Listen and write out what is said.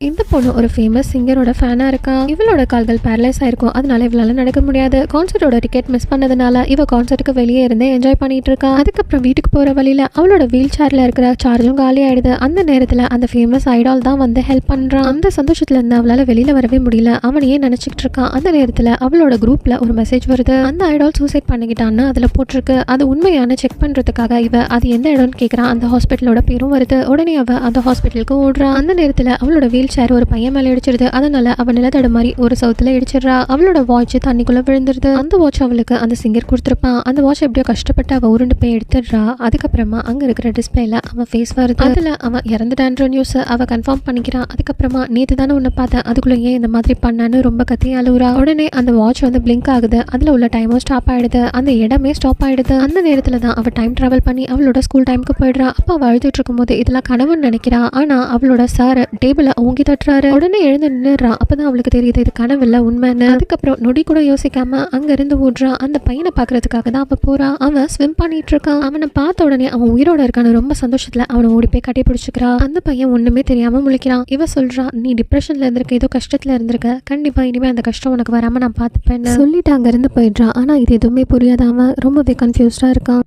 இந்த பொண்ணு ஒரு ஃபேமஸ் சிங்கரோட ஃபேனாக இருக்கா? இவளோட கால்கள் பேரலைஸ் ஆயிருக்கும். அதனால இவளால நடக்க முடியாது. கான்சர்ட்டோட டிக்கெட் மிஸ் பண்ணதுனால இவ கான்சர்ட்டுக்கு வெளியே இருந்தே என்ஜாய் பண்ணிட்டு இருக்கா. அதுக்கப்புறம் வீட்டுக்கு போற வழியில அவளோட வீல் சேர்ல இருக்கிற சார்ஜும் காலி ஆயிடுது. அந்த நேரத்துல அந்த ஃபேமஸ் ஐடால் தான் வந்து ஹெல்ப் பண்றான். அந்த சந்தோஷத்துல இருந்து அவளால வெளியில வரவே முடியல. அவனையே நினைச்சிட்டு இருக்கான் அந்த நேரத்துல அவளோட குரூப்ல ஒரு மெசேஜ் வருது. அந்த ஐடால் சூசைட் பண்ணிக்கிட்டான்னு அதுல போட்டிருக்கு. அது உண்மையான செக் பண்றதுக்காக இவ அது எந்த இடம்னு கேக்குறான் அந்த ஹாஸ்பிட்டலோட பேரும் வருது. உடனே அவ அந்த ஹாஸ்பிட்டலுக்கு ஓடுறான் அந்த நேரத்துல அவளோட வீல் சேர் ஒரு பையன் மேல இடிச்சிருது. அதனால அவ நிலத்தட மாதிரி ஒரு சவுத்துல இடிச்சிடுறா. அவளோட வாட்ச் தண்ணிக்குள்ள விழுந்துருது. அந்த வாட்ச் அவளுக்கு அந்த சிங்கர் கொடுத்துருப்பான். அந்த வாட்ச் எப்படியோ கஷ்டப்பட்டு அவ உருண்டு போய் எடுத்துடுறா. அதுக்கப்புறமா அங்க இருக்கிற டிஸ்பிளேல அவன் ஃபேஸ் வருது அதுல அவன் இறந்துட்டான்ற நியூஸ் அவ கன்ஃபார்ம் பண்ணிக்கிறான். அதுக்கப்புறமா நேத்து தானே உன்னை பார்த்தேன். அதுக்குள்ளே ஏன் இந்த மாதிரி பண்ணான்னு ரொம்ப கத்தி அழுகுறா உடனே அந்த வாட்ச் வந்து பிளிங்க் ஆகுது. அதுல உள்ள டைமும் ஸ்டாப் ஆயிடுது. அந்த இடமே ஸ்டாப் ஆயிடுது. அந்த நேரத்துல தான் அவ டைம் டிராவல் பண்ணி அவளோட ஸ்கூல் டைமுக்கு போயிடுறா. அப்பா அவ அழுதுட்டு இருக்கும்போது இதெல்லாம் கனவுன்னு நினைக்கிறா. ஆனா அவளோட சார் டேபிள ஓங்கி தட்டுறாரு. உடனே எழுந்து நின்னுறா அப்பதான் அவளுக்கு தெரியுது இது கனவு இல்ல உண்மைன்னு. அதுக்கப்புறம் நொடி கூட யோசிக்காம அங்க இருந்து ஓடுறா. அந்த பையனை பாக்குறதுக்காக தான் அவ போறா. அவன் ஸ்விம் பண்ணிட்டு இருக்கான். அவனை பார்த்த உடனே அவன் உயிரோட இருக்கான்னு ரொம்ப சந்தோஷத்துல அவனை ஓடி போய் கட்டி பிடிச்சிக்கிறா. அந்த பையன் ஒண்ணுமே தெரியாம முழிக்கிறான். இவ சொல்றா நீ டிப்ரெஷன்ல இருந்திருக்க ஏதோ கஷ்டத்துல இருந்திருக்க. கண்டிப்பா இனிமே அந்த கஷ்டம் உனக்கு வராம நான் பாத்துப்பேன்னு சொல்லிட்டு அங்க இருந்து போயிடுறான் ஆனா இது எதுவுமே புரியாத அவன் ரொம்பவே கன்ஃபியூஸ்டா இருக்கான்.